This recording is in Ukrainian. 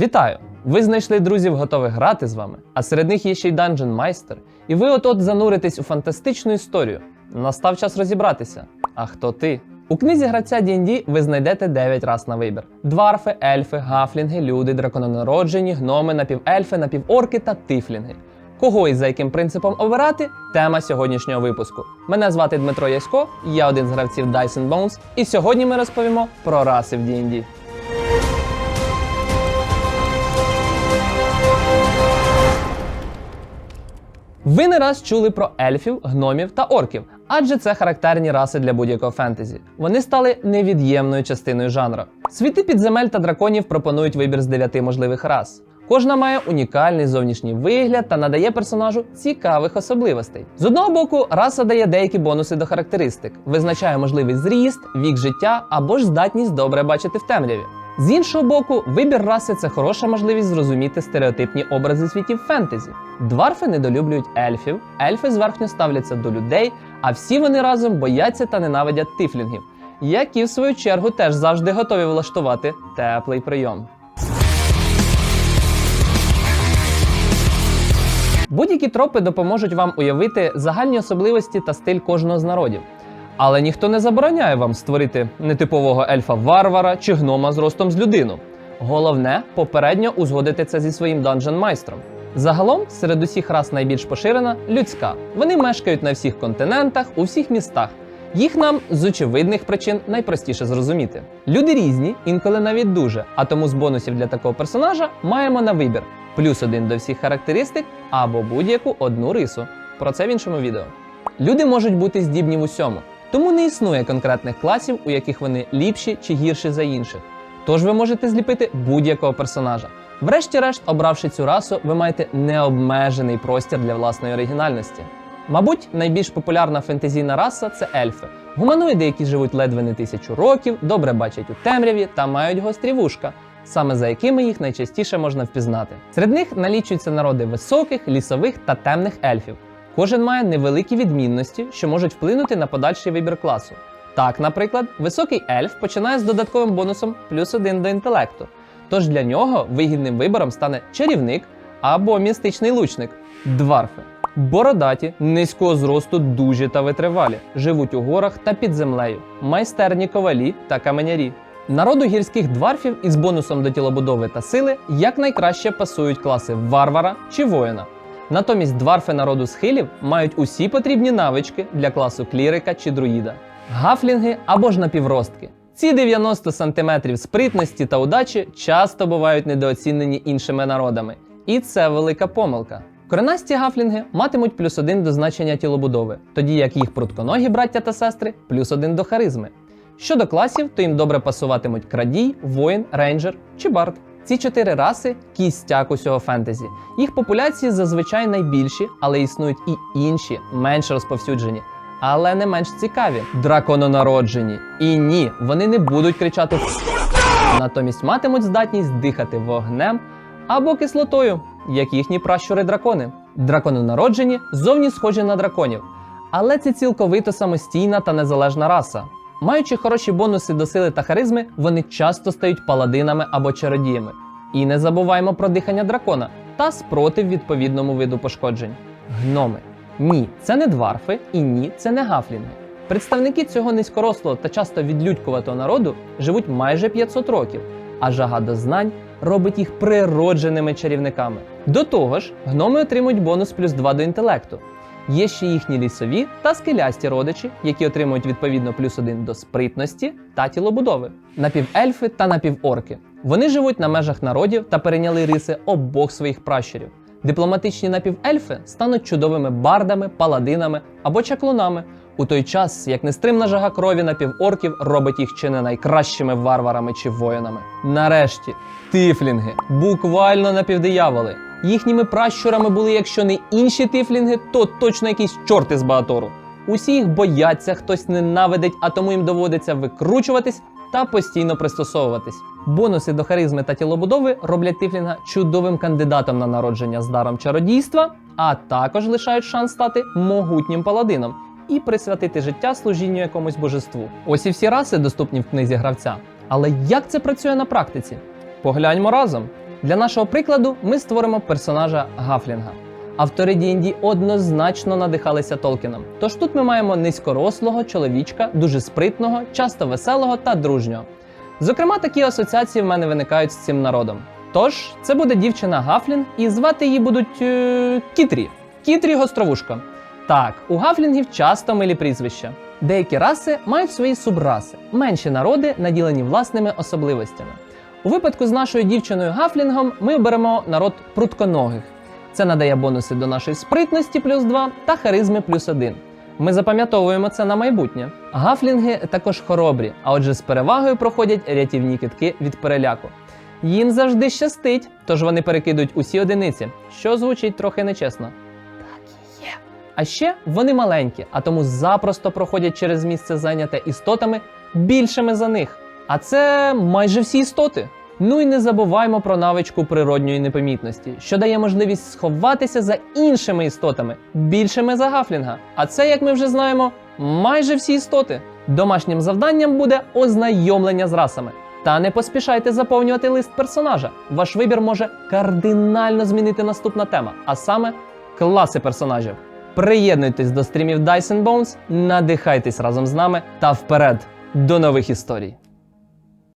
Вітаю! Ви знайшли друзів, готових грати з вами, а серед них є ще й Dungeon майстер. І ви от-от зануритесь у фантастичну історію. Настав час розібратися. А хто ти? У книзі гравця D&D ви знайдете 9 рас на вибір: дварфи, ельфи, гафлінги, люди, дракононароджені, гноми, напівельфи, напіворки та тифлінги. Кого і за яким принципом обирати тема сьогоднішнього випуску. Мене звати Дмитро Ясько, я один з гравців Dice Bones, і сьогодні ми розповімо про раси в D&D. Ви не раз чули про ельфів, гномів та орків, адже це характерні раси для будь-якого фентезі. Вони стали невід'ємною частиною жанру. Світи підземель та драконів пропонують вибір з дев'яти можливих рас. Кожна має унікальний зовнішній вигляд та надає персонажу цікавих особливостей. З одного боку, раса дає деякі бонуси до характеристик, визначає можливий зріст, вік життя або ж здатність добре бачити в темряві. З іншого боку, вибір раси це хороша можливість зрозуміти стереотипні образи світів фентезі. Дварфи недолюблюють ельфів, ельфи зверхньо ставляться до людей, а всі вони разом бояться та ненавидять тифлінгів, які в свою чергу теж завжди готові влаштувати теплий прийом. Будь-які тропи допоможуть вам уявити загальні особливості та стиль кожного з народів. Але ніхто не забороняє вам створити нетипового ельфа-варвара чи гнома з ростом з людину. Головне попередньо узгодити це зі своїм данжен майстром. Загалом, серед усіх рас найбільш поширена людська. Вони мешкають на всіх континентах, у всіх містах. Їх нам з очевидних причин найпростіше зрозуміти. Люди різні, інколи навіть дуже. А тому з бонусів для такого персонажа маємо на вибір плюс один до всіх характеристик або будь-яку одну рису. Про це в іншому відео. Люди можуть бути здібні в усьому, тому не існує конкретних класів, у яких вони ліпші чи гірші за інших. Тож ви можете зліпити будь-якого персонажа. Врешті-решт, обравши цю расу, ви маєте необмежений простір для власної оригінальності. Мабуть, найбільш популярна фентезійна раса це ельфи. Гуманоїди, які живуть ледве не тисячу років, добре бачать у темряві та мають гострі вушка, саме за якими їх найчастіше можна впізнати. Серед них налічуються народи високих, лісових та темних ельфів. Кожен має невеликі відмінності, що можуть вплинути на подальший вибір класу. Так, наприклад, високий ельф починає з додатковим бонусом плюс один до інтелекту. Тож для нього вигідним вибором стане чарівник або містичний лучник дварфи. Бородаті, низького зросту, дужі та витривалі, живуть у горах та під землею, майстерні ковалі та каменярі. Народу гірських дварфів із бонусом до тілобудови та сили якнайкраще пасують класи варвара чи воїна. Натомість дварфи народу схилів мають усі потрібні навички для класу клірика чи друїда. Гафлінги або ж напівростки. Ці 90 см спритності та удачі часто бувають недооцінені іншими народами. І це велика помилка. Коренасті гафлінги матимуть плюс один до значення тілобудови, тоді як їх прутконогі браття та сестри плюс один до харизми. Щодо класів, то їм добре пасуватимуть крадій, воїн, рейнджер чи бард. Ці чотири раси кістяк усього фентезі. Їх популяції зазвичай найбільші, але існують і інші, менш розповсюджені, але не менш цікаві дракононароджені. І ні, вони не будуть кричати натомість матимуть здатність дихати вогнем або кислотою, як їхні пращури дракони. Дракононароджені зовні схожі на драконів, але це цілковито самостійна та незалежна раса. Маючи хороші бонуси до сили та харизми, вони часто стають паладинами або чародіями. І не забуваємо про дихання дракона та спротив відповідному виду пошкоджень. Гноми. Ні, це не дварфи, і ні, це не гафлінги. Представники цього низькорослого та часто відлюдькуватого народу живуть майже 500 років, а жага до знань робить їх природженими чарівниками. До того ж, гноми отримують бонус плюс 2 до інтелекту. Є ще їхні лісові та скелясті родичі, які отримують відповідно плюс 1 до спритності та тілобудови. Напівельфи та напіворки. Вони живуть на межах народів та перейняли риси обох своїх пращурів. Дипломатичні напівельфи стануть чудовими бардами, паладинами або чаклунами, у той час як нестримна жага крові напіворків робить їх чи не найкращими варварами чи воїнами. Нарешті, тифлінги, буквально напівдияволи. Їхніми пращурами були, якщо не інші тифлінги, то точно якісь чорти з багатору. Усі їх бояться, хтось ненавидить, а тому їм доводиться викручуватись та постійно пристосовуватись. Бонуси до харизми та тілобудови роблять Тифлінга чудовим кандидатом на народження з даром чародійства, а також лишають шанс стати могутнім паладином і присвятити життя служінню якомусь божеству. Ось і всі раси доступні в книзі гравця. Але як це працює на практиці? Погляньмо разом. Для нашого прикладу ми створимо персонажа Гафлінга. Автори D&D однозначно надихалися Толкіном. Тож тут ми маємо низькорослого чоловічка, дуже спритного, часто веселого та дружнього. Зокрема, такі асоціації в мене виникають з цим народом. Тож, це буде дівчина Гафлінг, і звати її будуть е, Кітрі. Кітрі Гостровушка. Так, у гафлінгів часто милі прізвища. Деякі раси мають свої субраси, менші народи наділені власними особливостями. У випадку з нашою дівчиною Гафлінгом ми оберемо народ прутконогих. Це надає бонуси до нашої спритності плюс 2 та харизми плюс 1. Ми запам'ятовуємо це на майбутнє. Гафлінги також хоробрі, а отже, з перевагою проходять рятівні китки від переляку. Їм завжди щастить, тож вони перекидують усі одиниці, що звучить трохи нечесно. А ще вони маленькі, а тому запросто проходять через місце зайняте істотами більшими за них. А це майже всі істоти. Ну і не забуваймо про навичку природньої непомітності, що дає можливість сховатися за іншими істотами, більшими за гафлінга. А це, як ми вже знаємо, майже всі істоти. Домашнім завданням буде ознайомлення з расами. Та не поспішайте заповнювати лист персонажа. Ваш вибір може кардинально змінити наступна тема, а саме класи персонажів. Приєднуйтесь до стрімів Dice and Bones, надихайтесь разом з нами та вперед до нових історій.